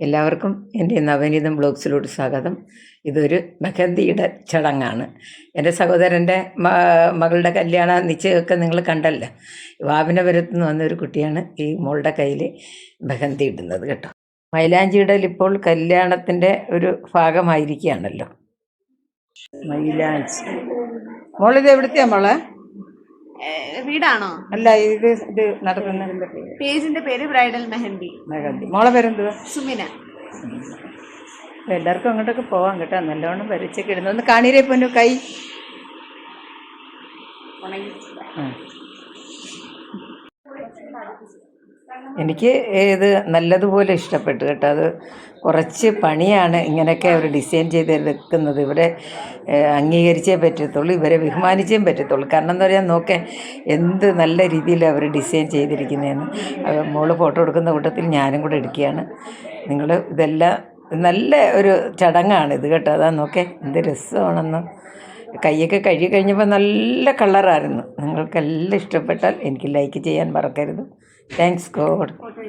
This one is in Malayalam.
എല്ലാവർക്കും എന്റെ നവനീതം ബ്ലോഗ്സിലോട്ട് സ്വാഗതം. ഇതൊരു മെഹന്തിയുടെ ചടങ്ങാണ്. എന്റെ സഹോദരന്റെ മകളുടെ കല്യാണ നിശ്ചയമൊക്കെ നിങ്ങൾ കണ്ടല്ലോ. വാവിനപുരത്ത് നിന്ന് വന്ന ഒരു കുട്ടിയാണ് ഈ മോളുടെ കയ്യിൽ മെഹന്തി ഇടുന്നത് കേട്ടോ. മൈലാഞ്ചിയുടെ ഇപ്പോൾ കല്യാണത്തിന്റെ ഒരു ഭാഗമായിരിക്കുകയാണല്ലോ. മൈലാഞ്ചി. മോളിത് എവിടുത്തെയാ മോളെ? വീടാണോ? അല്ല ഇത് ഇത് നടത്തുന്നതിന്റെ പേര്. പേജിന്റെ പേര് ബ്രൈഡൽ മെഹന്തി. മെഹന്തി. മോളെ പേരെന്തുവാ? സുമിന. എല്ലാവർക്കും അങ്ങോട്ടൊക്കെ പോവാം കേട്ടോ. നല്ലോണം വരച്ചൊക്കെ ഇടുന്നു. ഒന്ന് കാണീരേ പൊന്നു കൈ. ആ. എനിക്ക് ഇത് നല്ലതുപോലെ ഇഷ്ടപ്പെട്ടു കേട്ടോ. അത് കുറച്ച് പണിയാണ് ഇങ്ങനെയൊക്കെ അവർ ഡിസൈൻ ചെയ്ത് വെക്കുന്നത് ഇവരെ അംഗീകരിച്ചേ പറ്റത്തുള്ളൂ ഇവരെ ബഹുമാനിച്ചേ പറ്റത്തുള്ളൂ. കാരണം എന്താ പറയുക നോക്കേ എന്ത് നല്ല രീതിയിൽ അവർ ഡിസൈൻ ചെയ്തിരിക്കുന്നതെന്ന് മോൾ ഫോട്ടോ എടുക്കുന്ന കൂട്ടത്തിൽ ഞാനും കൂടെ എടുക്കുകയാണ്. നിങ്ങൾ ഇതെല്ലാം നല്ല ഒരു ചടങ്ങാണ് ഇത് കേട്ടോ. അതാ നോക്കേ എന്ത് രസമാണെന്ന്. കൈയൊക്കെ കഴുകി കഴിഞ്ഞപ്പോൾ നല്ല കളറായിരുന്നു. നിങ്ങൾക്കെല്ലാം ഇഷ്ടപ്പെട്ടാൽ എനിക്ക് ലൈക്ക് ചെയ്യാൻ മറക്കരുത്. Thanks God